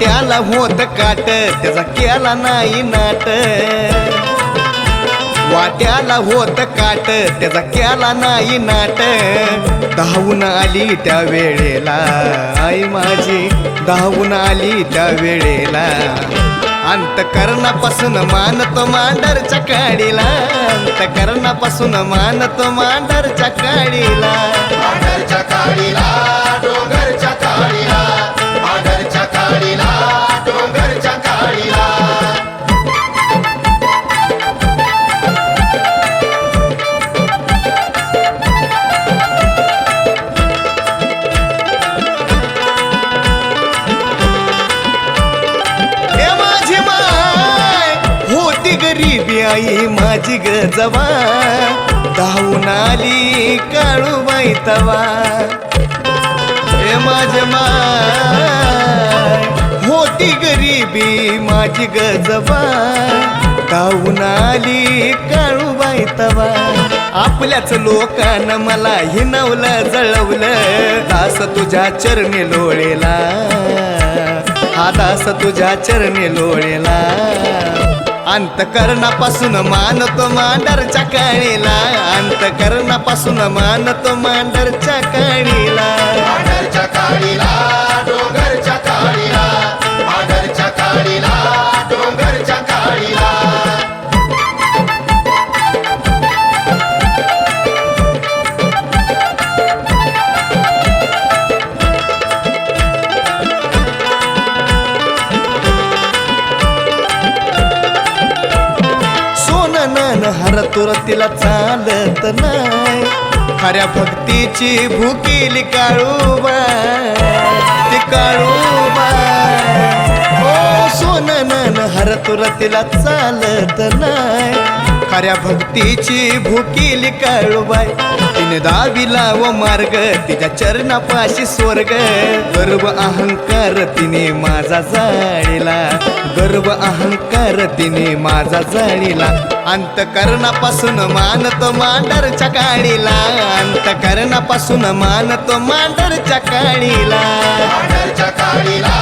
त्याला होत काट त्याचा केला नाही नाट वाट्याला होत काट त्याचा केला नाही नाट. धावून आली त्या वेळेला आई माझी धावून आली त्या वेळेला. अंतकरणापासून मानतो मांडरच्या काडीला अंतकरणापासून मानतो मांडरच्या काडीला. मांडरच्या काडीला आई माझी गजवा धावून आली काळूबाई तवा. हे माझी माय होती गरीबी माझी गजवा धावून आली काळूबाई तवा. आपल्याच लोकानं मला हिनवलं जळवलं. दास तुझ्या चरणी लोळेला. हा दास तुझ्या चरणी लोळेला. अंतकरणापासून मानतो मांडरच्या काळीला. अंतकरणापासून मानतो मांडरच्या काळीला. मांडरच्या काळीला. हर तुरतीला चालत नाही. खऱ्या भक्तीची भुकेली काळूबा ती काळूबा हो सोनन हर तुरतीला चालत नाही. खऱ्या भक्तीची भुकीली कळवाय. तिने दाविला व मार्ग तिच्या चरणापाशी स्वर्ग. गर्व अहंकार तिने माझा जाळीला. गर्व अहंकार तिने माझा जाळीला. अंतकरणापासून मानतो मांडरच्या काळीला. अंतकरणापासून मानतो मांडरच्या काळीला. मांडरच्या काळीला.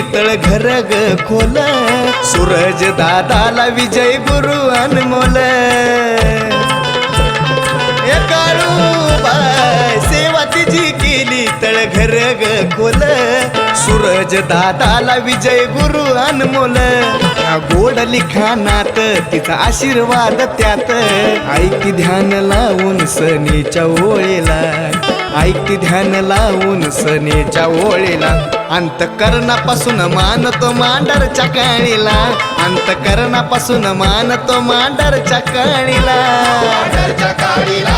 केली घर ग खोल. सूरज दादाला विजय गुरु अनमोल. सेवा तिची केली तळ घर ग खोल. सूरज दादाला विजय गुरु अनमोल. गोड लिखाणात तिचा आशीर्वाद त्यात. ऐकी ध्यान लावून सनीच्या ओळीला. ऐकती ध्यान लावून सनेच्या ओळीला. अंतकरणापासून मानतो मांडरच्या काळीला अंतकरणापासून मानतो मांडरच्या काळीला मांडरच्या काळीला